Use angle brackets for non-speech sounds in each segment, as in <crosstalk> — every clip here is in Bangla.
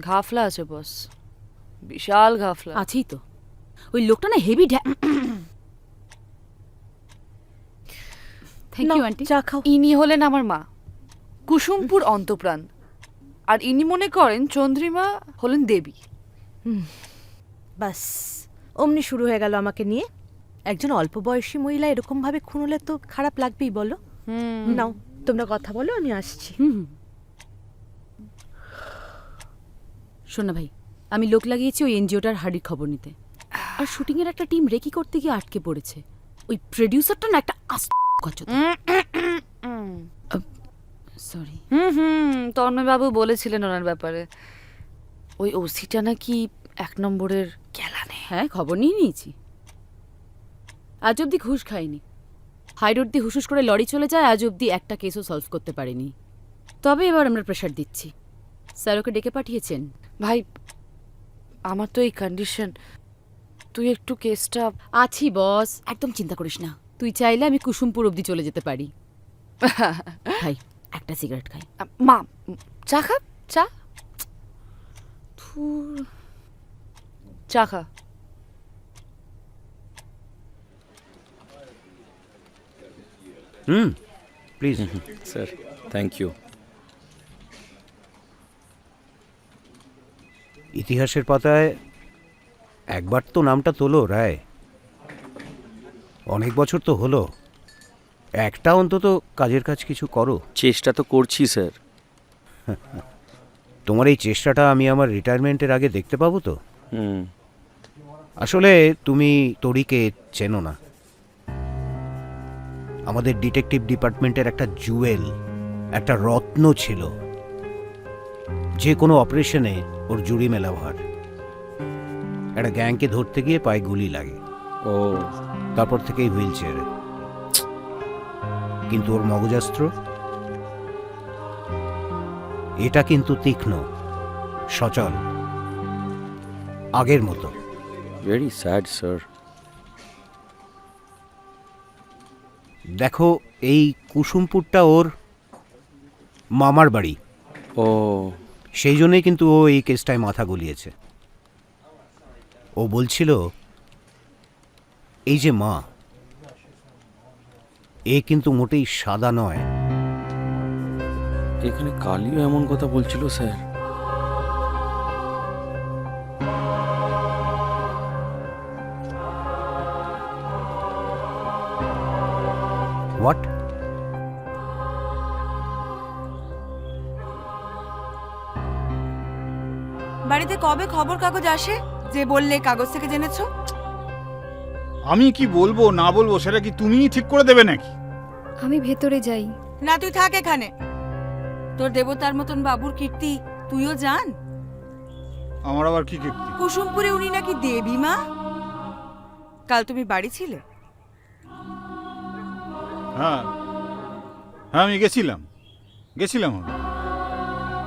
ঘাফলা আছে বস বিশাল ঘাফলা। আছেই তো। ওই লোকটা না হেভি থ্যাংক ইউ আন্টি চা খাও। ইনি হলেন আমার মা। কুসুমপুর অন্তপ্রাণ। আর ইনি মনে করেন চন্দ্রিমা হলেন দেবী। বাস অমনি শুরু হয়ে গেল আমাকে নিয়ে। একজন অল্প বয়সী মহিলা এরকম ভাবে খুন হলে তো খারাপ লাগবেই বলো। নাও তোমরা কথা বলো আমি আসছি। হুম। শোন ভাই আমি লোক লাগিয়েছি ওই এনজিওটার হাড়ির খবর নিতে। আর শুটিং এর একটা টিম রেকি করতে গিয়ে আটকে পড়েছে। ওই প্রডিউসারটা না একটা আস্ত সরি হুম হুম তন্ময়বাবু বলেছিলেন ওনার ব্যাপারে। ওই ওসিটা নাকি এক নম্বরের ক্যালানে হ্যাঁ খবর নিয়ে নিয়েছি। আজ অব্দি ঘুষ খাইনি। হাইরোড দিয়ে হুসুস করে লরি চলে যায় আজ অব্দি একটা কেসও সলভ করতে পারিনি। তবে এবার আমরা প্রেশার দিচ্ছি। স্যার ওকে ডেকে পাঠিয়েছেন। ভাই আমার তো এই কন্ডিশন তুই একটু কেসটা আছি বস। একদম চিন্তা করিস না। তুই চাইলে আমি কুসুমপুর অব্দি চলে যেতে পারি। <laughs> ভাই একটা সিগারেট খাই। মা চা খা চা। চা খা। হুম প্লিজ স্যার থ্যাংক ইউ ইতিহাসের পাতায় একবার তো নামটা তোলো রায়। অনেক বছর তো হলো। একটা অন্তত কাজের কাজ কিছু করো। চেষ্টা তো করছি স্যার। <laughs> তোমার এই চেষ্টাটা আমি আমার রিটায়ারমেন্টের আগে দেখতে পাবো তো? আসলে তুমি তরিকে চেনো না। আমাদের ডিটেকটিভ ডিপার্টমেন্টের একটা জুয়েল একটা রত্ন ছিল। যে কোনো অপারেশনে ওর জুড়ি মেলা ভার। একটা গ্যাংকে ধরতে গিয়ে পায়ে গুলি লাগে। ও। তারপর থেকেই হুইল চেয়ারে। কিন্তু ওর মগজাস্ত্র? এটা কিন্তু তীক্ষ্ণ সচল আগের মতো। ভেরি স্যাড স্যার দেখো এই কুসুমপুরটা ওর মামার বাড়ি। ও। সেই জন্যই কিন্তু ও এই কেসটায় মাথা গলিয়েছে। ও বলছিল এই যে মা এ কিন্তু মোটেই সাদা নয়। এখানে কালিও এমন কথা বলছিল স্যার। হোয়াট বাড়িতে কবে খবর কাগজ আসে? যে বললে কাগজ থেকে জেনেছো? আমি কি বলব না বলব সেটা কি তুমিই ঠিক করে দেবে নাকি? আমি ভেতরে যাই। না তুই থাক এখানে। তোর দেবতার মতন বাবুর কীর্তি তুইও জান আমার আবার কি কীর্তি? কুসুমপুরে উনি নাকি দেবী মা? কাল তুমি বাড়ি ছিলে? হ্যাঁ। হ্যাঁ আমি গেছিলাম। গেছিলাম আমি।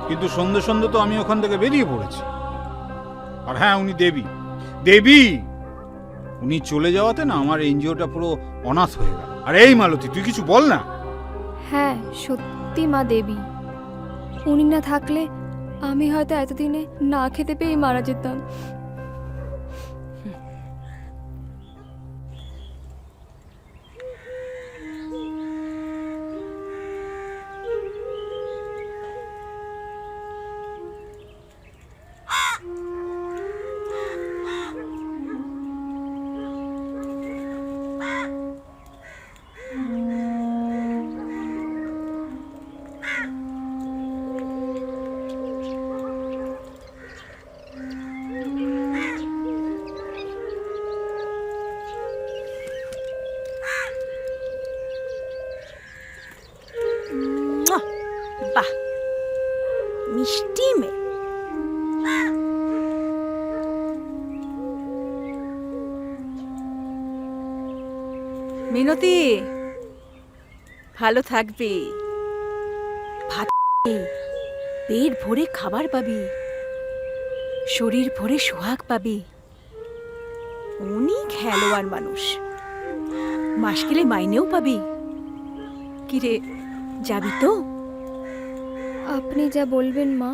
কিন্তু সন্ধে সন্ধে তো আমি ওখান থেকে বেরিয়ে পড়েছি। আর হ্যাঁ উনি দেবী। দেবী! উনি চলে যাওয়াতে না আমার এনজিওটা পুরো অনাথ হয়ে গেল। আর এই মালতী, তুই কিছু বল না। হ্যাঁ সত্যি মা দেবী। উনি না থাকলে আমি হয়তো এতদিনে না খেতে পেয়ে মারা যেতাম। বাহ, মিষ্টি মেয়ে। মিনতি, ভালো থাকবি। ভাত পেট ভরে খাবার পাবি। শরীর ভরে সোহাগ পাবি। উনি খেলোয়াড় মানুষ। মাস গেলে মাইনেও পাবি। কিরে, যাবি তো? আপনি যা বলবেন মা